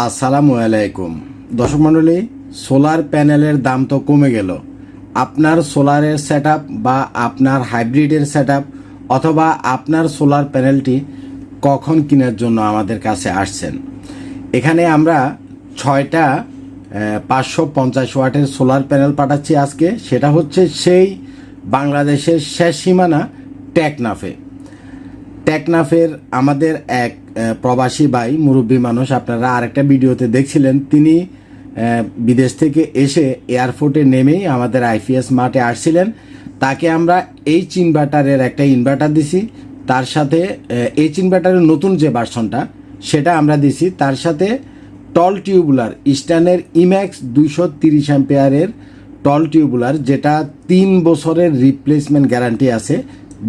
আসসালামু আলাইকুম। দর্শক মণ্ডলী, সোলার প্যানেলের দাম তো কমে গেল। আপনার সোলারের সেট বা আপনার হাইব্রিডের সেট অথবা আপনার সোলার প্যানেলটি কখন কেনার জন্য আমাদের কাছে আসছেন? এখানে আমরা ছয়টা পাঁচশো পঞ্চাশ ওয়াটের সোলার প্যানেল পাঠাচ্ছি আজকে। সেটা হচ্ছে সেই বাংলাদেশের শেষ সীমানা টেকনাফে। টেকনাফের আমাদের এক প্রবাসী ভাই, মুরব্বী মানুষ, আপনারা আরেকটা ভিডিওতে দেখছিলেন, তিনি বিদেশ থেকে এসে এয়ারপোর্টে নেমেই আমাদের আইপিএস মাঠে আসছিলেন। তাকে আমরা এইচ ইনভার্টারের একটা ইনভার্টার দিছি, তার সাথে এইচ ইনভার্টারের নতুন যে ভার্সনটা সেটা আমরা দিছি। তার সাথে টল টিউবুলার, ইস্টার্নের ইম্যাক্স দুইশো তিরিশ অ্যাম্পেয়ারের টল টিউবুলার, যেটা তিন বছরের রিপ্লেসমেন্ট গ্যারান্টি আছে।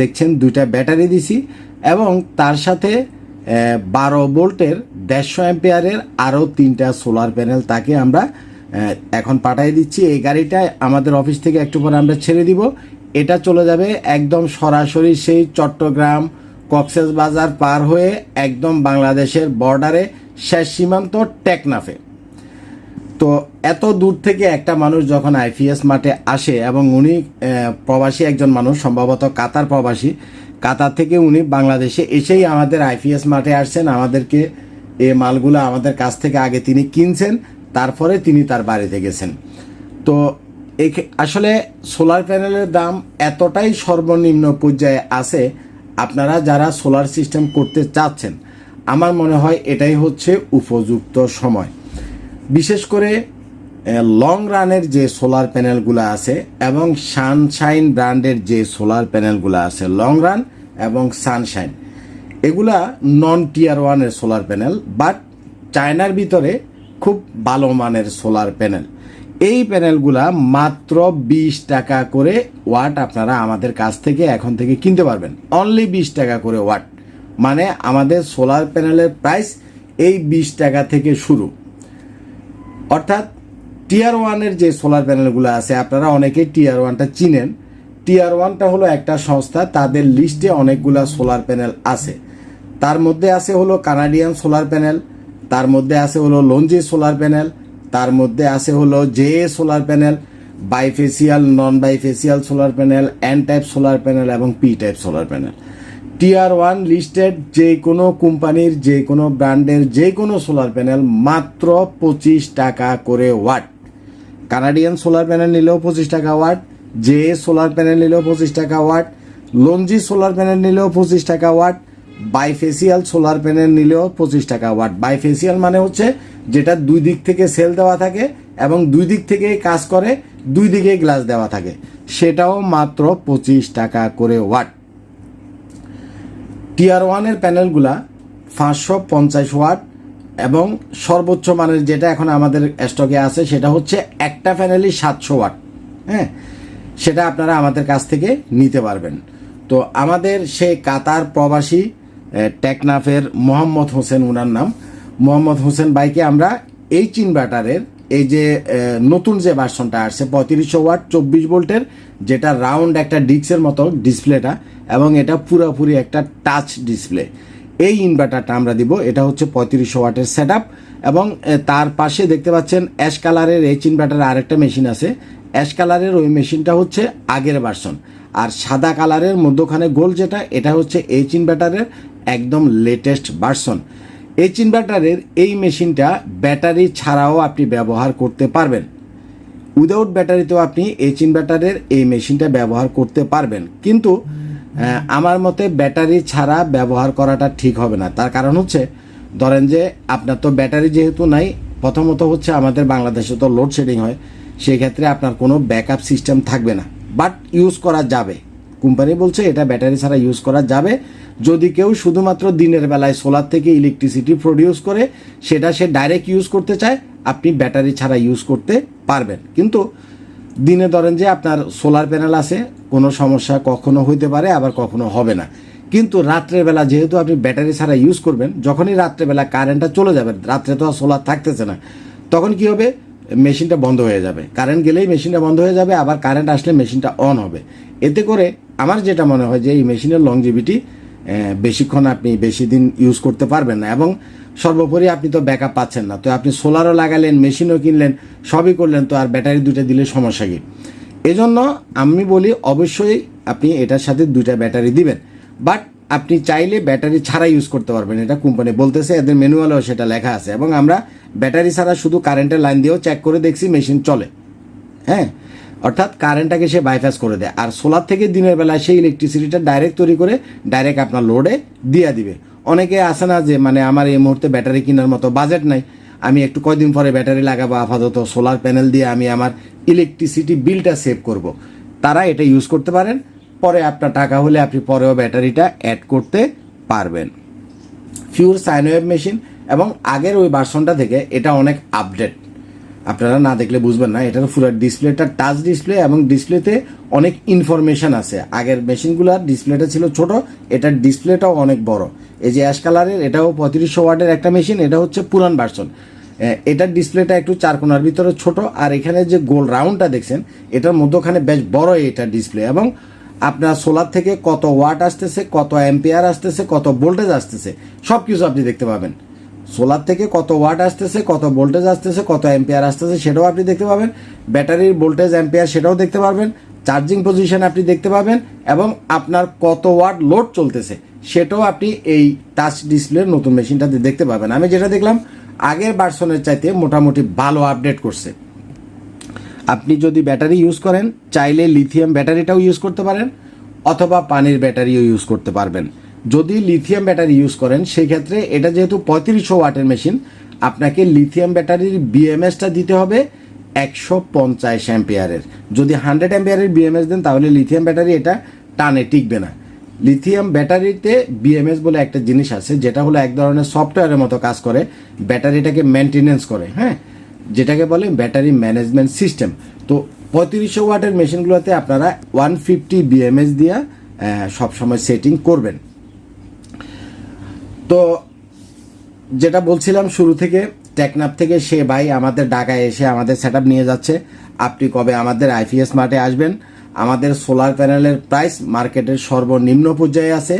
দেখছেন, দুইটা ব্যাটারি দিছি। এবং তার সাথে বারো ভোল্টের দেড়শো অ্যাম্পেয়ারের আরও তিনটা সোলার প্যানেল তাকে আমরা এখন পাঠিয়ে দিচ্ছি। এই গাড়িটা আমাদের অফিস থেকে একটু পরে আমরা ছেড়ে দিব। এটা চলে যাবে একদম সরাসরি সেই চট্টগ্রাম কক্সেস বাজার পার হয়ে একদম বাংলাদেশের বর্ডারে শেষ সীমান্ত টেকনাফে। তো এত দূর থেকে একটা মানুষ যখন আইপিএস মাঠে আসে এবং উনি প্রবাসী একজন মানুষ, সম্ভবত কাতার প্রবাসী কাতার থেকে উনি বাংলাদেশে এসেই আমাদের আইপিএস মাঠে আসছেন। আমাদেরকে এ মালগুলো আমাদের কাছ থেকে আগে তিনি কিনছেন, তারপরে তিনি তার বাড়িতে গেছেন। তো আসলে সোলার প্যানেলের দাম এতটাই সর্বনিম্ন পর্যায়ে আছে, আপনারা যারা সোলার সিস্টেম করতে চাচ্ছেন, আমার মনে হয় এটাই হচ্ছে উপযুক্ত সময়। বিশেষ করে লং রানের যে সোলার প্যানেলগুলো আছে এবং সানশাইন ব্র্যান্ডের যে সোলার প্যানেলগুলো আছে লং রান এবং সানশাইন এগুলা নন টিয়ার ওয়ানের সোলার প্যানেল বাট চায়নার ভিতরে খুব ভালো মানের সোলার প্যানেল এই প্যানেলগুলা মাত্র বিশ টাকা করে ওয়াট আপনারা আমাদের কাছ থেকে এখন থেকে কিনতে পারবেন। অনলি বিশ টাকা করে ওয়াট মানে আমাদের সোলার প্যানেলের প্রাইস এই বিশ টাকা থেকে শুরু। অর্থাৎ টিয়ার ওয়ানের যে সোলার প্যানেলগুলো আছে, আপনারা অনেকেই টিয়ার ওয়ানটা চিনেন। টিয়ার ওয়ানটা হলো একটা সংস্থা, তাদের লিস্টে অনেকগুলা সোলার প্যানেল আছে। তার মধ্যে আছে হলো কানাডিয়ান সোলার প্যানেল তার মধ্যে আছে হলো লঞ্জি সোলার প্যানেল তার মধ্যে আছে হলো J solar panel bifacial non bifacial solar panel N type solar panel এবং P type solar panel tier one listed যে কোনো কোম্পানির, যে কোনো ব্র্যান্ডের যে কোনো সোলার প্যানেল মাত্র পঁচিশ টাকা করে ওয়াট কানাডিয়ান সোলার প্যানেল নিলেও পঁচিশ টাকা ওয়াট, জে সোলার প্যানেল নিলেও পঁচিশ টাকা ওয়াট, লঞ্জি সোলার প্যানেল নিলেও পঁচিশ টাকা ওয়াট, বাইফেসিয়াল সোলার প্যানেল নিলেও পঁচিশ টাকা ওয়াট। বাইফেসিয়াল মানে হচ্ছে যেটা দুই দিক থেকে সেল দেওয়া থাকে এবং দুই দিক থেকে কাজ করে, দুই দিকে গ্লাস দেওয়া থাকে। সেটাও মাত্র পঁচিশ টাকা করে ওয়াট। টিয়ার ওয়ানের প্যানেলগুলা পাঁচশো পঞ্চাশ ওয়াট এবং সর্বোচ্চ মানের যেটা এখন আমাদের স্টকে আছে, সেটা হচ্ছে একটা প্যানেলই সাতশো ওয়াট হ্যাঁ? সেটা আপনারা আমাদের কাছ থেকে নিতে পারবেন। তো আমাদের সে কাতার প্রবাসী টেকনাফের মোহাম্মদ হোসেন, উনার নাম। মোহাম্মদ হোসেন বাইকে আমরা এই ইনভার্টারের এই যে নতুন যে ভার্সনটা আসছে, পঁয়ত্রিশশো ওয়াট চব্বিশ ভোল্টের, যেটা রাউন্ড একটা ডিস্কের মতো ডিসপ্লেটা এবং এটা পুরোপুরি একটা টাচ ডিসপ্লে এই ইনভার্টারটা আমরা দিব, এটা হচ্ছে পঁয়ত্রিশশো ওয়াটের সেট এবং তার পাশে দেখতে পাচ্ছেন অ্যাশ কালারের এইচ ইনভার্টার আরেকটা মেশিন আছে। অ্যাশ কালারের ওই মেশিনটা হচ্ছে আগের ভার্সন আর সাদা কালারের মধ্যখানে গোল যেটা, এটা হচ্ছে এইচ ইনভার্টারের একদম লেটেস্ট ভার্সন এইচ ইনভার্টারের এই মেশিনটা ব্যাটারি ছাড়াও আপনি ব্যবহার করতে পারবেন। উইদাউট ব্যাটারিতেও আপনি এইচ ইনভার্টারের এই মেশিনটা ব্যবহার করতে পারবেন। কিন্তু আমার মতে ব্যাটারি ছাড়া ব্যবহার করাটা ঠিক হবে না। তার কারণ হচ্ছে, ধরেন যে আপনার তো ব্যাটারি যেহেতু নাই, প্রথমত হচ্ছে আমাদের বাংলাদেশে তো লোডশেডিং হয় সেই ক্ষেত্রে আপনার কোনো ব্যাকআপ সিস্টেম থাকবে না। বাট ইউজ করা যাবে। কোম্পানি বলছে এটা ব্যাটারি ছাড়া ইউজ করা যাবে। যদি কেউ শুধুমাত্র দিনের বেলায় সোলার থেকে ইলেকট্রিসিটি প্রডিউস করে, সেটা সে ডাইরেক্ট ইউজ করতে চায়, আপনি ব্যাটারি ছাড়া ইউজ করতে পারবেন। কিন্তু দিনে ধরেন যে আপনার সোলার প্যানেল আছে, কোনো সমস্যা কখনো হইতে পারে, আবার কখনো হবে না। কিন্তু রাত্রেবেলা যেহেতু আপনি ব্যাটারি ছাড়া ইউজ করবেন, যখনই রাত্রেবেলা কারেন্টটা চলে যাবে, রাত্রে তো আর সোলার থাকতেছে না, তখন কি হবে? মেশিনটা বন্ধ হয়ে যাবে। কারেন্ট গেলেই মেশিনটা বন্ধ হয়ে যাবে, আবার কারেন্ট আসলে মেশিনটা অন হবে। এতে করে আমার যেটা মনে হয় যে এই মেশিনের লংজিভিটি বেশিক্ষণ আপনি বেশি দিন ইউজ করতে পারবেন না এবং সর্বোপরি আপনি তো ব্যাকআপ পাচ্ছেন না। তো আপনি সোলারও লাগালেন মেশিনও কিনলেন, সবই করলেন, তো আর ব্যাটারি দুটো দিলে সমস্যা কি? এজন্য আমি বলি, অবশ্যই আপনি এটার সাথে দুইটা ব্যাটারি দিবেন। বাট আপনি চাইলে ব্যাটারি ছাড়া ইউজ করতে পারবেন। এটা কোম্পানি বলতেছে, এদের ম্যানুয়ালেও সেটা লেখা আছে। এবং আমরা ব্যাটারি ছাড়া শুধু কারেন্টের লাইন দিয়েও চেক করে দেখছি মেশিন চলে। হ্যাঁ? অর্থাৎ কারেন্টটাকে সে বাইপাস করে দেয়। আর সোলার থেকে দিনের বেলায় সেই ইলেকট্রিসিটিটা ডাইরেক্ট তৈরি করে ডাইরেক্ট আপনার লোডে দিয়ে দিবে। অনেকে আসে না যে মানে আমার এই মুহূর্তে ব্যাটারি কেনার মতো বাজেট নাই। আমি একটু কয়দিন পরে ব্যাটারি লাগাবো, আপাতত সোলার প্যানেল দিয়ে আমি আমার ইলেকট্রিসিটি বিলটা সেভ করব। তারা এটা ইউজ করতে পারেন। পরে আপনার টাকা হলে আপনি পরেও ব্যাটারিটা অ্যাড করতে পারবেন। ফিউর সাইনওয়েভ মেশিন এবং আগের ওই ভার্সনটা থেকে এটা অনেক আপডেট আপনারা না দেখলে বুঝবেন না, এটার পুরো ডিসপ্লেটা টাচ ডিসপ্লে এবং ডিসপ্লেতে অনেক ইনফরমেশন আছে। আগের মেশিনগুলোর ডিসপ্লেটা ছিল ছোট, এটার ডিসপ্লেটাও অনেক বড়। এই যে অ্যাশ কালারের এটাও পঁয়ত্রিশশো ওয়ার্ডের একটা মেশিন এটা হচ্ছে পুরান ভার্সন এটার ডিসপ্লেটা একটু চার কোনার ভিতরে ছোট, আর এখানে যে গোল রাউন্ডটা দেখছেন, এটার মধ্যখানে বেশ বড় এটা ডিসপ্লে এবং আপনার সোলার থেকে কত ওয়াট আসতেছে, কত অ্যাম্পিয়ার আসতেছে, কত ভোল্টেজ আসতেছে সব কিছু আপনি দেখতে পাবেন। সোলার থেকে কত ওয়াট আসতেছে, কত ভোল্টেজ আসতেছে, কত অ্যাম্পিয়ার আসতেছে সেটাও আপনি দেখতে পাবেন। ব্যাটারির ভোল্টেজ, অ্যাম্পিয়ার সেটাও দেখতে পারবেন। চার্জিং পজিশন আপনি দেখতে পাবেন এবং আপনার কত ওয়াট লোড চলতেছে সেটাও আপনি এই টাচ ডিসপ্লের নতুন মেশিনটাতে দেখতে পাবেন। আমি যেটা দেখলাম, আগের ভার্সনের চাইতে মোটামুটি ভালো আপডেট করছে। আপনি যদি ব্যাটারি ইউজ করেন, চাইলে লিথিয়াম ব্যাটারিটাও ইউজ করতে পারেন, অথবা পানির ব্যাটারিও ইউজ করতে পারবেন। যদি লিথিয়াম ব্যাটারি ইউজ করেন সেই ক্ষেত্রে এটা যেহেতু পঁয়ত্রিশশো ওয়াটের মেশিন আপনাকে লিথিয়াম ব্যাটারির বিএমএসটা দিতে হবে একশো পঞ্চাশ অ্যাম্পিয়ারের। যদি হান্ড্রেড অ্যাম্পিয়ারের বিএমএস দেন, তাহলে লিথিয়াম ব্যাটারি এটা টানে, টিকবে না। লিথিয়াম ব্যাটারিতে বিএমএস বলে একটা জিনিস আছে, যেটা হলো এক ধরনের সফটওয়্যারের মতো কাজ করে ব্যাটারিটাকে মেনটেনেন্স করে হ্যাঁ? যেটাকে বলে ব্যাটারি ম্যানেজমেন্ট সিস্টেম তো পঁয়ত্রিশশো ওয়াটের মেশিনগুলোতে আপনারা ওয়ান ফিফটি বিএমএস দিয়ে সবসময় সেটিং করবেন। তো যেটা বলছিলাম শুরু থেকে টেকনাপ থেকে সে ভাই আমাদের ঢাকায় এসে আমাদের সেট নিয়ে যাচ্ছে। আপনি কবে আমাদের আইপিএস মার্টে আসবেন? আমাদের সোলার প্যানেলের প্রাইস মার্কেটের সর্বনিম্ন পর্যায়ে আছে।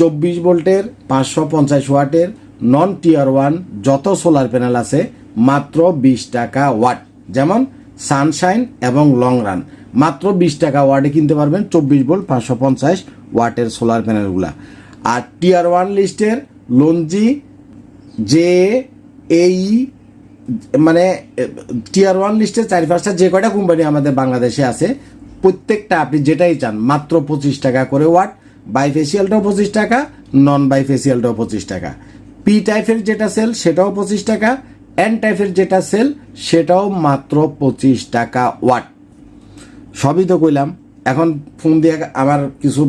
চব্বিশ ভোল্টের, পাঁচশো পঞ্চাশ ওয়াটের নন টিয়ার ওয়ান যত সোলার প্যানেল আছে, মাত্র বিশ টাকা ওয়াট যেমন সানশাইন এবং লং রান মাত্র বিশ টাকা ওয়াটে কিনতে পারবেন চব্বিশ ভোল্ট, পাঁচশো পঞ্চাশ ওয়াটের সোলার প্যানেলগুলা আর টিয়ার ওয়ান লিস্টের লঞ্জি যে এই মানে টিয়ার ওয়ান লিস্টের চারি পাঁচটা যে কয়টা কোম্পানি আমাদের বাংলাদেশে আছে, প্রত্যেকটা আপনি যেটাই চান, মাত্র পঁচিশ টাকা করে ওয়াট বাই বাইফেসিয়ালটাও পঁচিশ টাকা নন বাই বাইফেসিয়ালটাও পঁচিশ টাকা। পি টাইপের যেটা সেল সেটাও পঁচিশ টাকা এন টাইপের যেটা সেল সেটাও মাত্র পঁচিশ টাকা ওয়াট সবই তো কইলাম। এখন ফোন দিয়ে আমার কিছু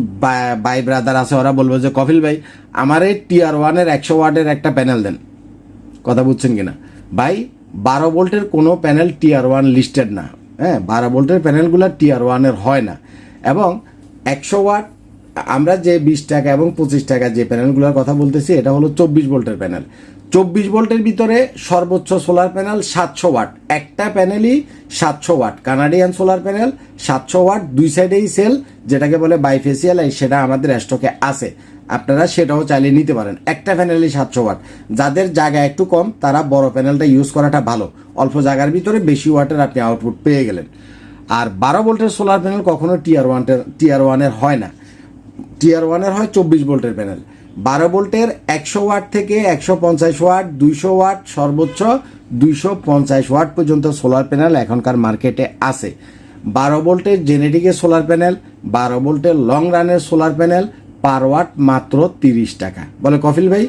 বাই ব্রাদার আছে, ওরা বলবে যে কফিল ভাই, আমার এই টিয়ার ওয়ানের একশো ওয়াটের একটা প্যানেল দেন। কথা বুঝছেন কিনা? ভাই, বারো ভোল্টের কোনো প্যানেল টিয়ার ওয়ান লিস্টেড না। হ্যাঁ বারো ভোল্টের প্যানেলগুলো টিয়ার ওয়ানের হয় না। এবং একশো ওয়াট, আমরা যে বিশ টাকা এবং পঁচিশ টাকা যে প্যানেলগুলোর কথা বলতেছি, এটা হলো চব্বিশ ভোল্টের প্যানেল চব্বিশ ভোল্টের ভিতরে সর্বোচ্চ সোলার প্যানেল সাতশো ওয়াট একটা প্যানেলই সাতশো ওয়াট কানাডিয়ান সোলার প্যানেল সাতশো ওয়াট দুই সাইডেই সেল যেটাকে বলে বাইফেসিয়াল সেটা আমাদের স্টকে আছে। আপনারা সেটাও চালিয়ে নিতে পারেন। একটা প্যানেলই সাতশো ওয়াট যাদের জায়গা একটু কম, তারা বড় প্যানেলটা ইউজ করাটা ভালো। অল্প জায়গার ভিতরে বেশি ওয়াটের আপনি আউটপুট পেয়ে গেলেন। আর বারো ভোল্টের সোলার প্যানেল কখনো টিয়ার ওয়ানের টিয়ার ওয়ানের হয় না। টিয়ার ওয়ানের হয় চব্বিশ ভোল্টের প্যানেল বারো ভোল্টের একশো ওয়াট থেকে একশো পঞ্চাশ ওয়াট, দুইশো ওয়াট, সর্বোচ্চ দুইশো পঞ্চাশ ওয়াট পর্যন্ত সোলার প্যানেল এখনকার মার্কেটে আছে। বারো ভোল্টের জেনেটিকের সোলার প্যানেল বারো ভোল্টের লং রানের সোলার প্যানেল পার ওয়াট মাত্র তিরিশ টাকা। বলে কফিল ভাই,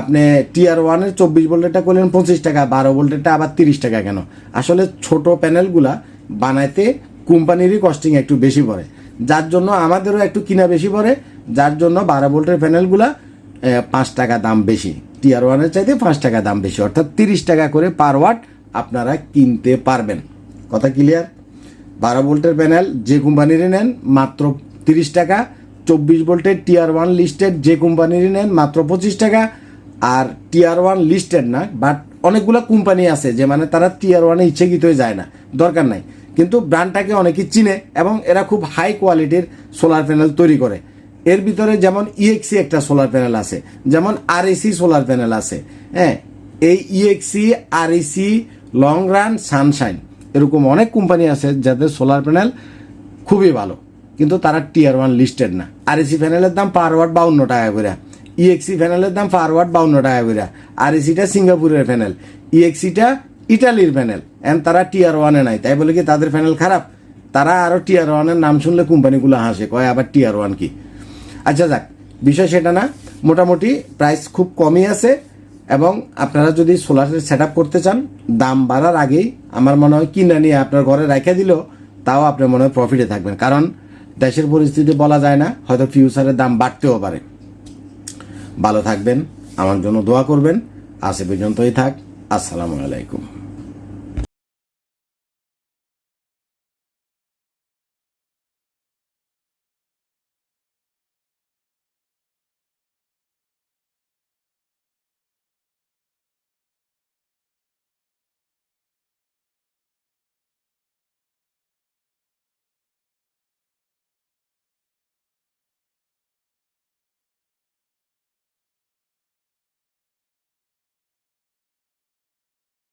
আপনি টিয়ার ওয়ানের চব্বিশ ভোল্টেরটা করলেন পঁচিশ টাকা, বারো ভোল্টেরটা আবার তিরিশ টাকা কেন? আসলে ছোট প্যানেলগুলা বানাইতে কোম্পানিরই কস্টিং একটু বেশি পড়ে। যার জন্য আমাদেরও একটু কিনা বেশি পড়ে, যার জন্য বারো ভোল্টের প্যানেলগুলা পাঁচ টাকা দাম বেশি। টিয়ার ওয়ানের চাইতে পাঁচ টাকা দাম বেশি, অর্থাৎ তিরিশ টাকা করে পার ওয়াট আপনারা কিনতে পারবেন। কথা ক্লিয়ার বারো ভোল্টের প্যানেল যে কোম্পানিরই নেন, মাত্র তিরিশ টাকা। চব্বিশ ভোল্টের টিয়ার ওয়ান লিস্টেড যে কোম্পানিরই নেন, মাত্র পঁচিশ টাকা। আর টিয়ার ওয়ান লিস্টেড না বাট অনেকগুলো কোম্পানি আছে যে মানে তারা টিয়ার ওয়ানে ইচ্ছেকৃত হয়ে যায় না। দরকার নাই। কিন্তু ব্র্যান্ডটাকে অনেকে চিনে এবং এরা খুব হাই কোয়ালিটির সোলার প্যানেল তৈরি করে। এর ভিতরে যেমন ইএক্সি একটা সোলার প্যানেল আছে, যেমন আরএসি সোলার প্যানেল আছে হ্যাঁ? এই ইএক্সি আরএসি লং রান সানশাইন এরকম অনেক কোম্পানি আছে যাদের সোলার প্যানেল খুবই ভালো, কিন্তু তারা টিয়ার ওয়ান লিস্টেড না। আরএসি প্যানেলের দাম পার ওয়াট বাউন্ন টাকা করে ইএক্সি প্যানেলের দাম পার ওয়াট বাউন্ন টাকা করে আরএসিটা সিঙ্গাপুরের প্যানেল ইএক্সিটা ইটালির প্যানেল এন্ড তারা টিয়ার ওয়ানে নাই, তাই বলে কি তাদের প্যানেল খারাপ? তারা আরও টিয়ার ওয়ানের নাম শুনলে কোম্পানিগুলো হাসে, কয় আবার টিয়ার ওয়ান কি? আচ্ছা যাক, বিষয় সেটা না। মোটামুটি প্রাইস খুব কমই আছে এবং আপনারা যদি সোলারের সেট করতে চান, দাম বাড়ার আগেই আমার মনে হয় কিনে নিয়ে আপনার ঘরে রেখে দিল তাও আপনার মনে হয় প্রফিটে থাকবেন। কারণ দেশের পরিস্থিতি বলা যায় না, হয়তো ফিউচারের দাম বাড়তেও পারে। ভালো থাকবেন, আমার জন্য দোয়া করবেন। এ পর্যন্তই থাক। আসসালামু আলাইকুম।